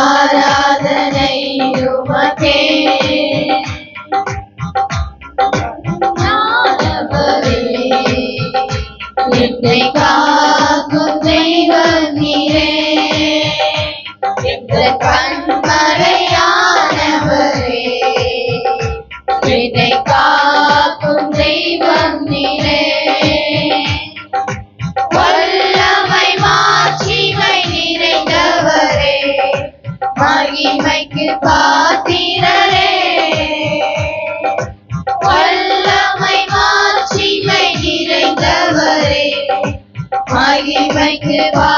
ஆராதனை உமக்கே ஞானவரே என்னை கா Eva.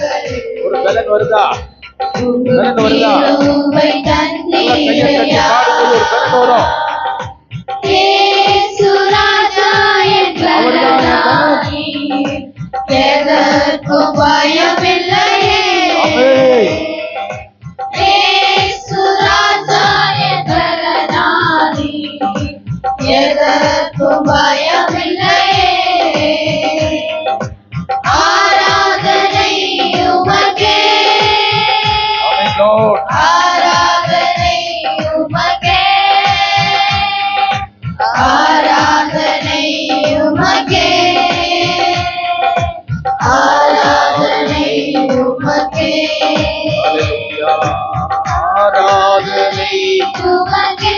பலன் வருதா? பலன் வருதா? கையை பயம் Hallelujah. ஆராதனை உமக்கே